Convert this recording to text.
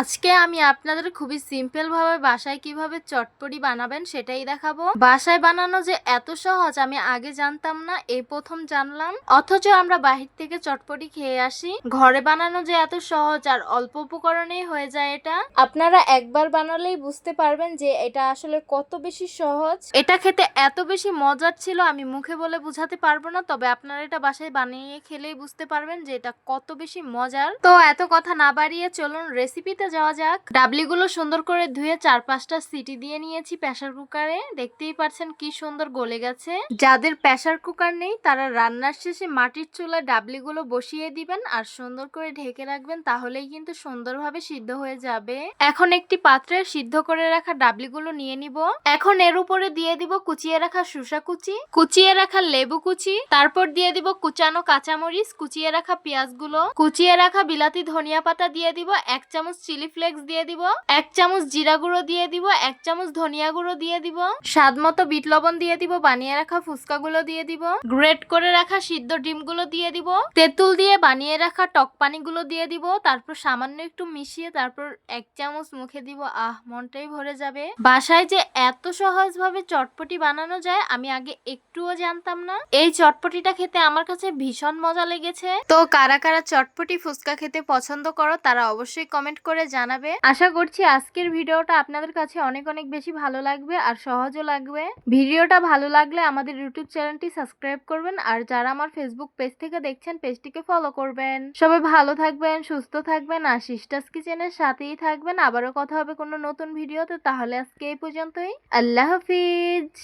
আজকে আমি আপনাদের খুবই সিম্পল ভাবে বাসায় কীভাবে চটপটি বানাবেন সেটাই দেখাবো। বাসায় বানানো যে এত সহজ, আমি আগে জানতাম না এই প্রথম জানলাম। অথচ আমরা বাহির থেকে চটপটি খেয়ে আসি। ঘরে বানানো যে এত সহজ আর অল্প উপকরণেই হয়ে যায় এটা। আপনারা একবার বানালেই বুঝতে পারবেন যে এটা আসলে কত বেশি সহজ। এটা খেতে এত বেশি মজার ছিল, আমি মুখে বলে বোঝাতে পারব না, তবে আপনারা এটা বাসায় বানিয়ে খেলেই বুঝতে পারবেন যে এটা কত বেশি মজার। তো এত কথা না বাড়িয়ে চলুন রেসিপিতে যাওয়া যাক। ডাবলিগুলো সুন্দর করে ধুয়ে চার পাঁচটা সিটি দিয়ে নিয়েছি প্রেসার কুকারে। দেখতেই পাচ্ছেন কি সুন্দর গলে গেছে। যাদের প্রেসার কুকার নেই, তারা রান্নার শেষে মাটির চুলায় ডাবলিগুলো বসিয়ে দিবেন আর সুন্দর করে ঢেকে রাখবেন, তাহলেই কিন্তু সুন্দরভাবে সিদ্ধ হয়ে যাবে। এখন একটি পাত্রে সিদ্ধ করে রাখা ডাবলিগুলো নিয়ে নিব। এখন এর উপরে দিয়ে দিব কুচিয়ে রাখা শুষা কুচি, কুচিয়ে রাখা লেবু কুচি, তারপর দিয়ে দিব কুচানো কাঁচামরিচ, কুচিয়ে রাখা পেঁয়াজগুলো, কুচিয়ে রাখা বিলাতি ধনিয়া পাতা দিয়ে দিব এক চামচ চিলি ফ্লেক্স দিয়ে দিব, এক চামচ জিরা গুঁড়ো দিয়ে দিব, এক চামচ ধনিয়া গুঁড়ো দিয়ে দিব, স্বাদ মতো বিট লবণ দিয়ে দিব, বানিয়ে রাখা ফুচকাগুলো দিয়ে দিব, গ্রেট করে রাখা সিদ্ধ ডিমগুলো দিয়ে দিব, তেঁতুল দিয়ে বানিয়ে রাখা টক পানিগুলো দিয়ে দিব, তারপর সামান্য একটু মিশিয়ে তারপর এক চামচ মুখে দিব, আহ, মনটাই ভরে যাবে। বাসায় যে এত সহজভাবে চটপটি বানানো যায়, আমি আগে একটুও জানতাম না। এই চটপটিটা খেতে আমার কাছে ভীষণ মজা লেগেছে। তো কারা কারা চটপটি ফুচকা খেতে পছন্দ করো, তারা অবশ্যই কমেন্ট করে জানাবে। আশা করছি আজকের ভিডিওটা আপনাদের কাছে অনেক অনেক বেশি ভালো লাগবে আর সহজও লাগবে। ভিডিওটা ভালো লাগলে আমাদের ইউটিউব চ্যানেলটি সাবস্ক্রাইব করবেন আর যারা আমার ফেসবুক পেজ থেকে দেখছেন পেজটিকে ফলো করবেন। সবাই ভালো থাকবেন, সুস্থ থাকবেন আর সিস্টাস কিচেনের সাথেই থাকবেন। আবারও কথা হবে কোনো নতুন ভিডিওতে, তাহলে আজকে এই পর্যন্তই। আল্লাহ হাফিজ।